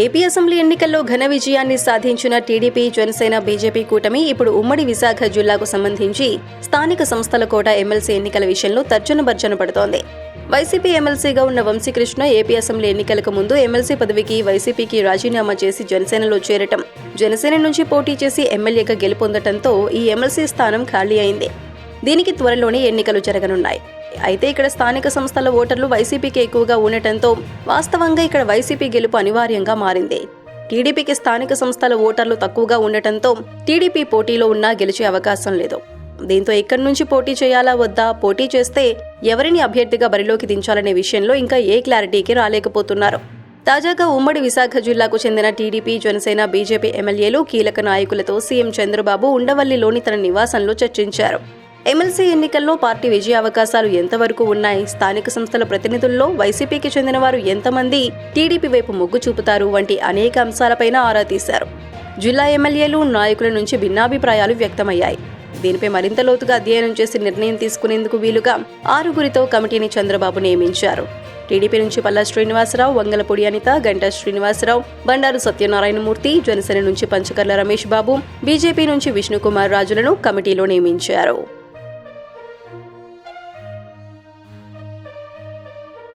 AP assembly ఎన్నికల్లో ఘన విజయాన్ని సాధించిన టీడీపీ జనసేన బీజేపీ కూటమి ఇప్పుడు ఉమ్మడి విశాఖ జిల్లాకు సంబంధించి స్థానిక సంస్థల కోట ఎమ్మెల్సీ ఎన్నికల విషయంలో తర్జన భర్జన పడుతోంది. వైసీపీ ఎమ్మెల్సీగా ఉన్న వంశీకృష్ణ ఏపీ అసెంబ్లీ ఎన్నికలకు ముందు ఎమ్మెల్సీ పదవికి వైసీపీకి రాజీనామా చేసి జనసేనలో చేరటం. జనసేన నుంచి పోటీ చేసి ఎమ్మెల్యేగా గెలుపొందటంతో ఈ ఎమ్మెల్సీ స్థానం ఖాళీ అయింది. దీనికి త్వరలోనే ఎన్నికలు జరగనున్నాయి. అయితే ఇక్కడ స్థానిక సంస్థల ఓటర్లు వైసీపీకి ఎక్కువగా ఉండటంతో వాస్తవంగా ఇక్కడ వైసీపీ గెలుపు అనివార్యంగా మారింది. టీడీపీకి స్థానిక సంస్థల ఓటర్లు తక్కువగా ఉండటంతో టీడీపీ పోటీలో ఉన్నా గెలిచే అవకాశం లేదు. దీంతో ఎక్కడి నుంచి పోటీ చేయాలా వద్దా? పోటీ చేస్తే ఎవరిని అభ్యర్థిగా బరిలోకి దించాలనే విషయంలో ఇంకా ఏ క్లారిటీకి రాలేకపోతున్నారు. తాజాగా ఉమ్మడి విశాఖ జిల్లాకు చెందిన టీడీపీ జనసేన బీజేపీ ఎమ్మెల్యేలు కీలక నాయకులతో సీఎం చంద్రబాబు ఉండవల్లిలోని తన నివాసంలో చర్చించారు. ఎమ్మెల్సీ ఎన్నికల్లో పార్టీ విజయ అవకాశాలు ఎంతవరకు ఉన్నాయి? స్థానిక సంస్థల ప్రతినిధుల్లో వైసీపీకి చెందిన వారు ఎంతమంది? టీడీపీ వైపు మొగ్గు చూపుతారు వంటి అనేక అంశాలపైన ఆరా తీశారు. జిల్లా ఎమ్మెల్యేలు నాయకుల నుంచి భిన్నాభిప్రాయాలు వ్యక్తమయ్యాయి. దీనిపై మరింత లోతుగా అధ్యయనం చేసి నిర్ణయం తీసుకునేందుకు వీలుగా ఆరుగురితో కమిటీని చంద్రబాబు నియమించారు. టీడీపీ నుంచి పల్లా శ్రీనివాసరావు వంగలపూడి అనిత గంటా శ్రీనివాసరావు బండారు సత్యనారాయణమూర్తి జనసేన నుంచి పంచకర్ల రమేష్ బాబు బీజేపీ నుంచి విష్ణుకుమార్ రాజులను కమిటీలో నియమించారు.